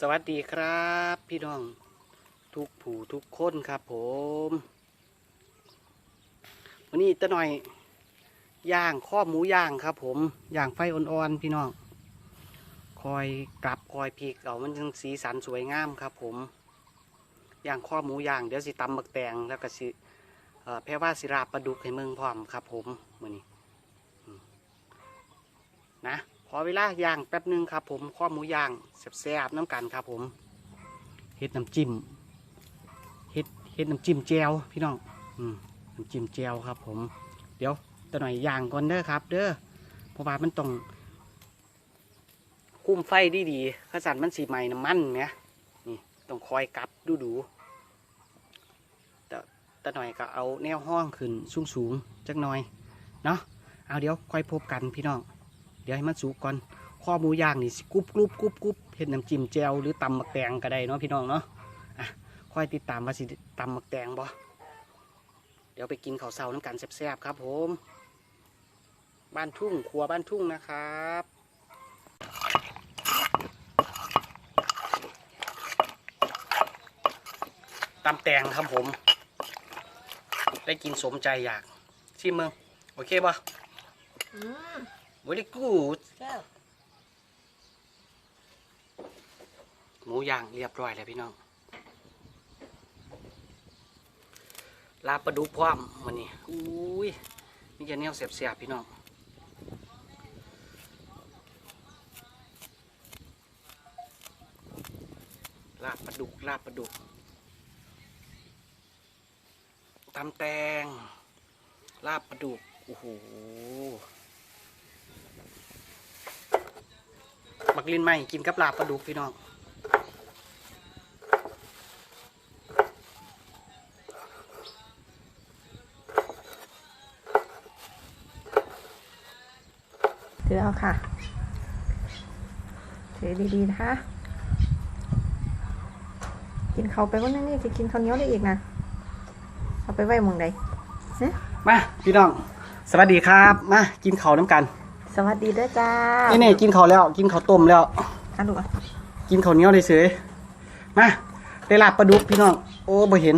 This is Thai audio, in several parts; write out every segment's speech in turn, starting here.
สวัสดีครับ พี่น้องทุกผู้ทุกคนครับผม วันนี้ตะหน่อยย่างข้อหมูย่างครับ ผมย่างไฟอ่อนๆพี่น้องคอยกลับคอยพริกเอามันจึงสีสันสวยงามครับ ผมย่างข้อหมูย่างเดี๋ยวสิตำบักแตงแล้วก็สิแพรว่าสิราบปลาดุกให้เมืองพร้อมครับ ผมมือนี้นะ ขอเวลาย่างแป๊บหนึงครับ ผมข้อหมูย่างแซ่บๆน้ำกันครับ ผมเฮ็ดน้ำจิ้มเฮ็ดเฮ็ดน้ำจิ้มแจวพี่น้องอืมน้ำจิ้มแจวครับ ผม เดี๋ยวตะหน่อยย่างก่อนเด้อครับ เด้อเพราะว่ามันต้องคุ้มไฟดีดีๆข้าสันมันสีใหม่น้ำมันเนี่ยนี่ต้องคอยกลับดูดูๆแต่ตะหน่อยก็เอาแนวห้องขึ้นสูงสูงๆจักหน่อยเนาะเอาเดี๋ยวค่อยพบกันพี่น้อง เดี๋ยวให้มันสุกก่อนข้อหมูย่างนี่กรุบกรุบกรุบกรุบเห็ดน้ำจิ้มแจวหรือตำมักแตงก็ได้เนาะพี่น้องเนาะอะค่อยติดตามว่าสิตำมักแตงบ่เดี๋ยวไปกินข้าวเช้าน้ำกันแซ่บๆครับผม บ้านทุ่งครัวบ้านทุ่งนะครับตำแตงครับผม ได้กินสมใจอยากชิมเมืองโอเคปะอืม very good แซ่บหมูย่างเรียบร้อยแล้วพี่น้อง ลาบปลาดุกพร้อมวันนี้อุ้ยนี่จะแนวเสียบๆพี่น้องลาบปลาดุกลาบปลาดุกตำแตงลาบปลาดุกโอ้โห บักลินใหม่กินกับลาบปลาดุกพี่น้องถือเอาค่ะ ถือดีๆ นะคะ กินเขาวไปว่านั่นนี่จะกินข้าวเหนียวได้อีกนะ เอาไปไว้หมองใดมา พี่น้อง สวัสดีครับ มา กินข้าวน้ำกัน สวัสดีเด้อจ้านี่นี่กินข้าวแล้ว กินข้าวต้มแล้วอะลูกอะกินข้าวเหนียวเลยเฉยมาได้ลาบปลาดุกพี่น้อง โอ้บ่เห็น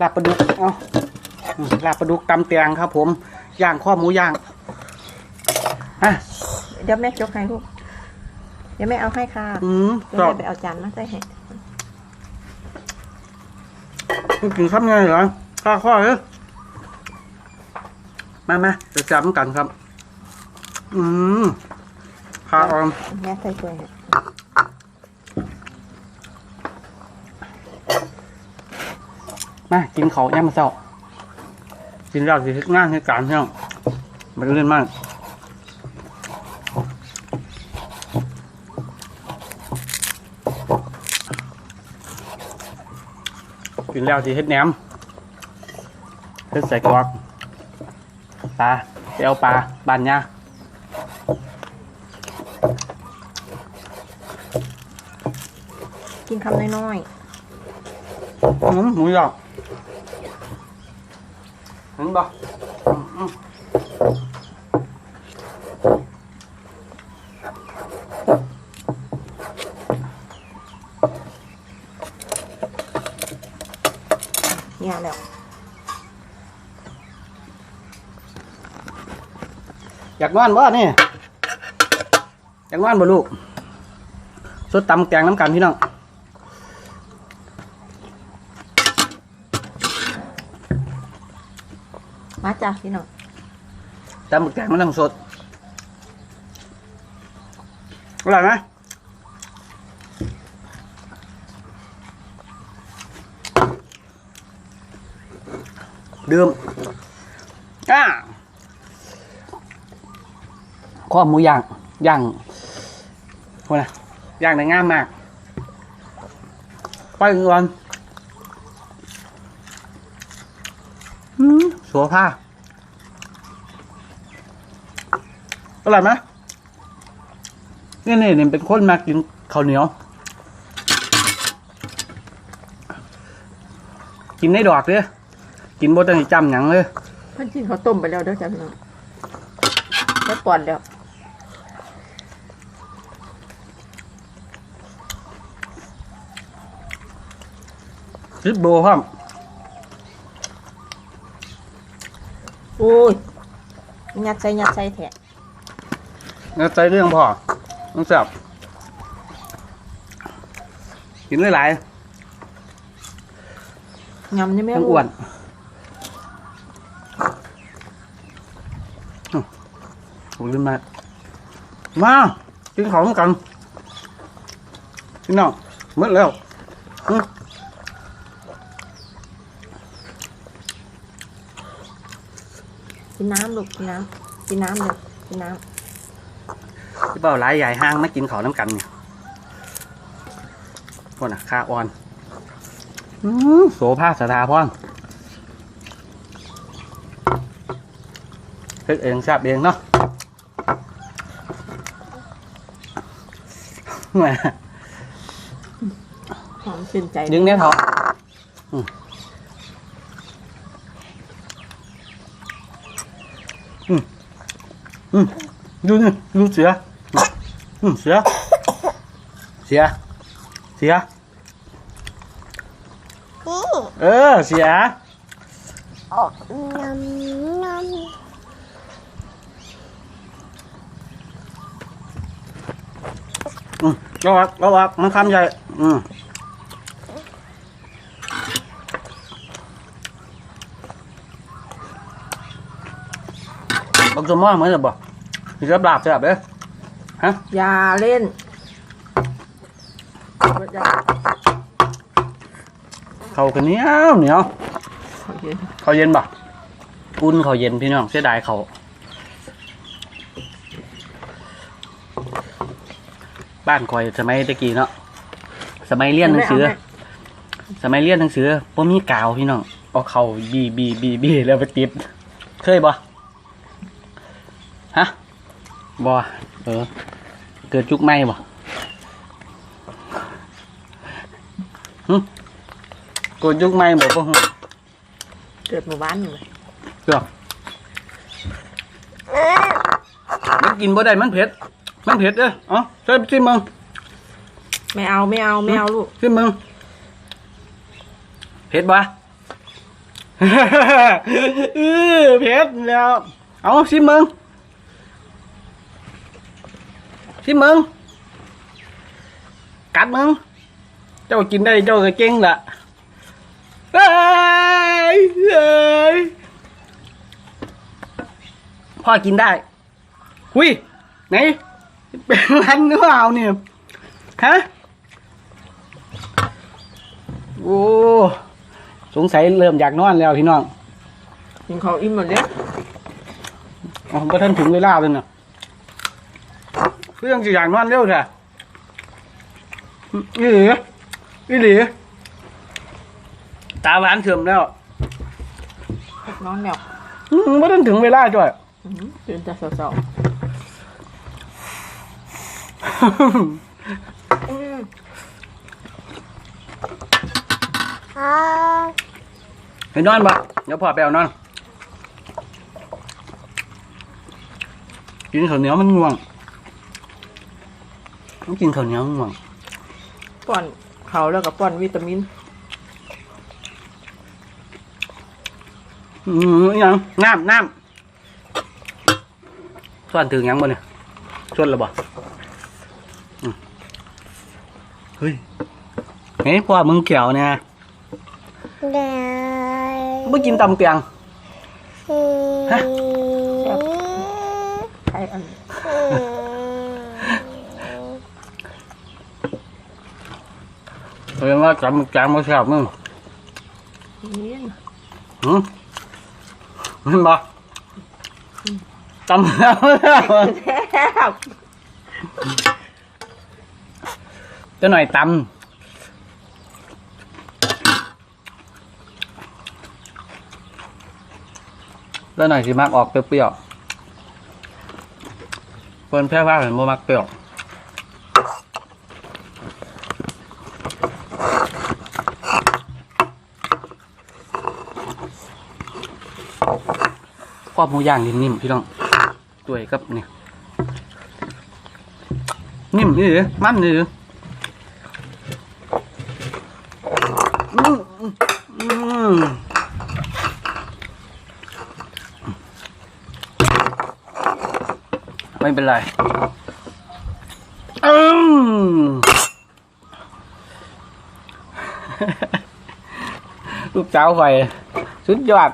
ลาบปลาดุก เอาอืมลาบปลาดุกตำแตงครับ ผม ย่างข้อหมูย่างอะเดี๋ยวแม่ยกให้ลูก เดี๋ยวแม่เอาให้ค่ะ อืมเดี๋ยวก็แม่ไปเอาจานมาใส่ให้กินข้าวไงเหรอข้าวข้อเลยมามาจะจับกันครับ อืมข้าวออมแม่ใส่ถ้วยให้มากินเขาวย่ามมาเศร้ากินเราสิทึกงานให้การเที่ยงมันเล่นมากกินแล้วสิเฮ็ดแหนมเฮ็ดใส่กรอกปลาไปเอาปลาบานยา กินคำน้อยอืมหมูหยอกเห็นบ่อืมอืมๆเนี่ยแล้วอยากนอนบ่นี่อยากนอนบ่ลูกสดตำแกงน้ำกันพี่น้อง จ้าพี่น้องตำแกงมันต้องสดอร่อยไหมดื่มอ่าข้อหมูย่างย่างพวกนะย่างได้งามมากไปก่อนอืมสัวผ้า อร่อยไหมนี่นี่นี่เป็นคนมากินข้าวเหนียว กินได้ดอกเลยกินโบต้องจำหยังเลยท่านกินข้าวต้มไปแล้วเด้อจำเนาะงแล้วปอดแล้วริบโบครับโอ้ยยัดใส่ยัดใส่แทะ แล้วใจเรื่องพ่อต้องแซ่บกินหลายยำนี่ๆไม่ทั้งอ้วนอื้อโอ้ยลืมมามากินของกันพี่น้องหมดแล้วอื้อกินน้ำลูกกินน้ำกินน้ำเลยกินน้ พี่เป้าหลายใหญ่ห้างมากินของน้ำกันเนี่ยพวกน่ะข้าอ่อนอื้อโสภาสถาพรเฮ็ดเองทราบเองเนาะแหม่ำหอมชื่นใจดึงเนี่ยเถอะอืมอืม อืม ดูนี่ดูเสืออืม เสือ เสือเสือเออ เสือออกน้ำน้อืมระวักระวักมันคำใหญ่ อืมบักสมองเหมือนจะบอกมีกระดาบจับเด้ ออย่าเล่นอย่าเขากันเหนียวเหนียวโอเคเขาเย็นบ่อุ่นเขาเย็นพี่น้องเสียดายเขาบ้านคอยสมัยตะกี้เนาะสมัยเรียนหนังสือ สมัยเรียนหนังสือบ่มีกาวพี่น้องเอาเขาบีบีบีบีแล้วไปติดเคยบ่ฮะบ่เออ เกิดจุกไหมบ่หึเกิดจุกไหมบ่บ่ฮึเกิดหมู่บ้านอยู่เลยเกือบมันกินบ่ได้มันเผ็ด มันเผ็ดเด้อเอ๋อใส่ซิมึงไม่เอาไม่เอาไม่เอาลูกซิมึงเผ็ดบ่เออเผ็ดแล้ว เอาซิมึง ซิมึง กัดมึง เจ้ากินได้เจ้าก็เก่งละเอ้ยเอ้ยพ่อกินได้หุยไหนเป็นรันหรือเปล่าเนี่ยฮะโอ้สงสัยเริ่มอยากนอนแล้วพี่น้องกินข้าวอิ่มหมดเลยอ๋อบ่ทันถึงเวลาเลยเนาะเพื่อนสิอยากนอนเร็วแท้อีหลีอีหลีตาหวานเสื่อมแล้วน้องเนี่ยอืมบ่ทันถึงเวลาจ้อยอื้อหือตื่นแต่เช้าๆอืมำอ่าไปนอนบ่เดี๋ยวพ่อไปเอานอนกินข้าวเหนียวมันง่วง ต้องกินข้าวเหนียวมันง่วงป้อนเขาวแล้วก็ป้อนวิตามิน อืมอิหยังน้ำน้ำส่วนถึงหยังบ่เนี่ยส่วนและบ่อืมเฮ้ยเฮ้ยพ่อมึงเกี่ยวเนี่ยได้ไม่กินตำเกียง ฮะใครอัน เรียนว่าตำเกียงมาแซ่บมึงนี้หืมเห็นบ่ตำแล้วแซ่บจะหน่อยตำแล้วหน่อยสิมักออกเปรี้ยวๆเพิ่นแพ้ว่าเห็นบ่มักเปรี้ยว อบหมูย่างนิ่มๆพี่น้องตัวกับเนี่ยนิ่มนี่หรือมันนี่หรือไม่เป็นไรอืมลูกเจ้าไฟสุดยอด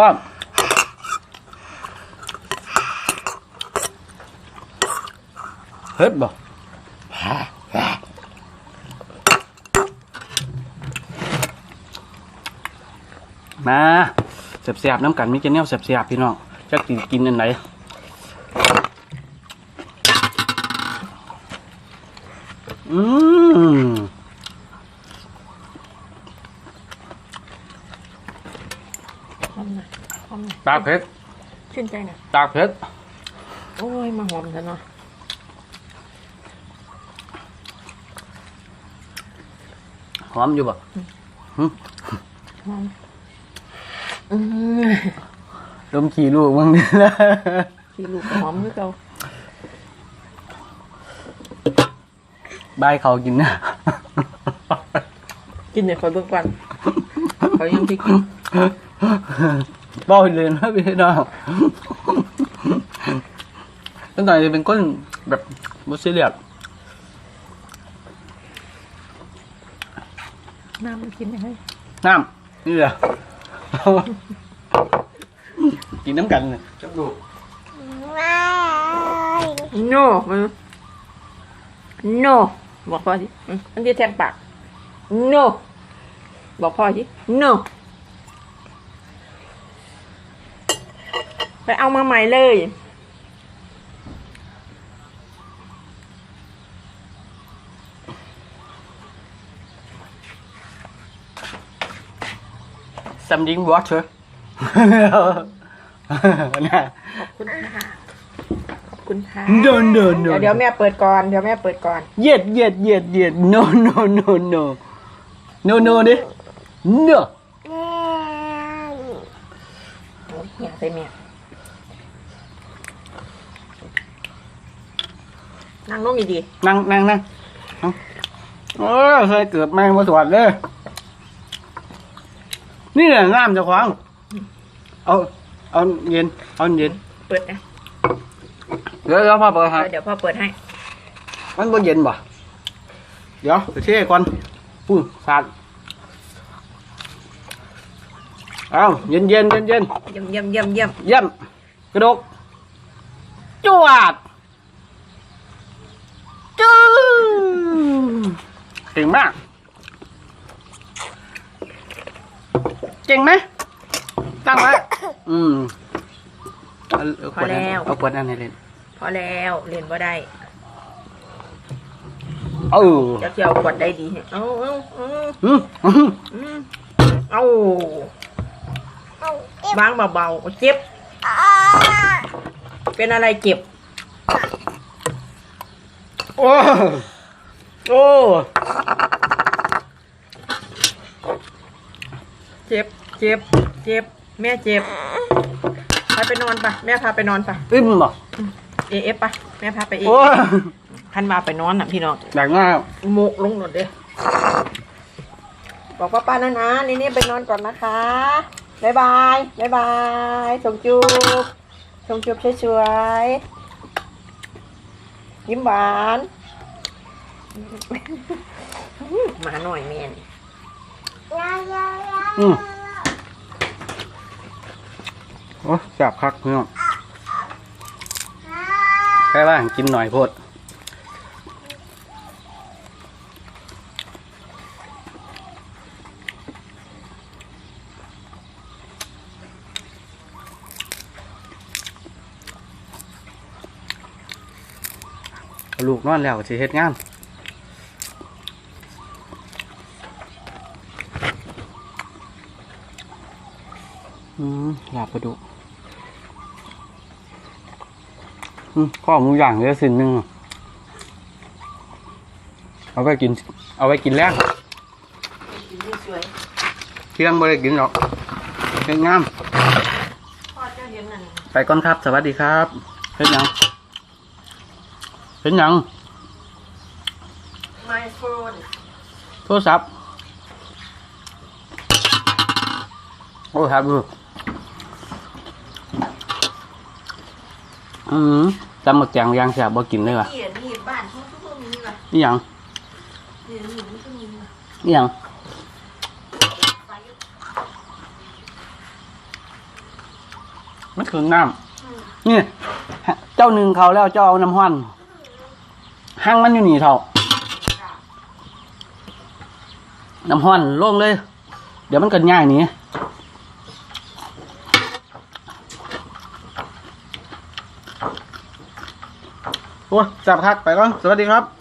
ป้อมเฮ็ดบ่มาเสียบๆน้ำกันมิจะแนวเสียบๆพี่น้องจะกินกินอันไหนอืม หอมหน่อยหอมหน่อย ตากเผ็ดชื่นใจหน่อยตากเผ็ดโอ้ย มาหอมซะเนาะหอมอยู่บ่หอมอืมลมขี่ลูกมึงนี่นะสีลูกก็หอมคือเก่าบายเขากินนะ กินเนี่ยคอยเบิ่งก่อนเขายังที่กิน บ่อยเลยนะพี่น้องตั้งแต่จะเป็นก้นแบบบุซิเลียสน้ำมันกินยังไงน้ำนี่แหละกินน้ำกันเลยจับดูไม่โนมันโนบอกพ่อสิอืมอันที่แทงปากโนบอกพ่อสิโนไป เอามาใหม่เลยซัมดิงวอเตอร์นะขอบคุณค่ะขอบคุณค่ะ No, no, no. เดี๋ยวเดี๋ยวแม่เปิดก่อนเดี๋ยวแม่เปิดก่อนเย็ดเย็ดเย็ดเย็ด no no no no no no ดิ no แม่เนี่ยใส่แม่ นั่งลงดีนั่งนั่งนั่งเอาเออเคยเกิดแมงมาตรวจเลยนี่แหละน้ำเจะคว้าของเอาเอาเย็น เอาเย็นๆเปิดนะเดี๋ยวเดี๋ยวพ่อเปิดเอให้อเดี๋ยวพ่อเปิดให้ มันบ่เย็นบ่เดี๋ยวไปเทก่อนปุ้งสาดเอาเย็นเย็นเย็นเย็นเยี่ยมเยี่ยมเยี่ยมเยี่ยมเยี่ยมกระดกจวดจื้อ เก่งมาก เก่งไหมตั้งไว้อืมเอาเอาขวดนั้นเอาขวดนั้นให้เล่นพอแล้วเรียนว่าได้เออเดี๋ยวเกี่ยวขวดได้ดีให้เอาเอาเอาอืมอืมอืมเอาเอาเก็บวางเบาๆเจ็บ อ่าเป็นอะไรเจ็บ โอ้ โอ้เจ็บ เจ็บ เจ็บ แม่เจ็บพาไปนอนปะแม่พาไปนอนปะอึ้มบ่เอฟปะแม่พาไปเอโอ้ฟคันมาไปนอนน่ะพี่น้องอยากมากโมกลงหนดเด้บอกป้าป้านะนะนี่นี่ไปนอนก่อนนะคะบ๊ายบายบ๊ายบายส่งจูบส่งจูบสวยๆยิ้มหวาน หมาหน่อยเมนอืมโอ้จับคักเพื่อนแค่ว่ากินหน่อยโพดลูกนอนแล้วสิเฮ็ดงาน อื มลาบปลาดุกอืมข้อหมูย่างเหลยสิ่งหนึ่งอะเอาไว้กิน เอาไว้กินแรงกินสวยเที่ยงไม่ได้กินหรอกเฮ็ดงามพ่อเจ้าเลี้ยงนั่นไปก่อนครับ สวัสดีครับเฮ็ดหยังเฮ็ดหยังไมโครนโทรศัพท์โอ้ครับดู อืมจำหมกแจงยางแสบบ่กินเลยว่ะนี่นี่บ้านเขาทุกคนมีว่ะนี่หยังนี่นี่มันก็มีว่ะนี่หยังมันคือน้ำนี่เจ้าหนึ่งเขาแล้วเจ้าเอาน้ำห้อนห้างมันอยู่นี่เท่าน้ำห้อนลงเลย เดี๋ยวมันเกิดง่ายหนี้ โอ้จับคักไปก่อนสวัสดีครับ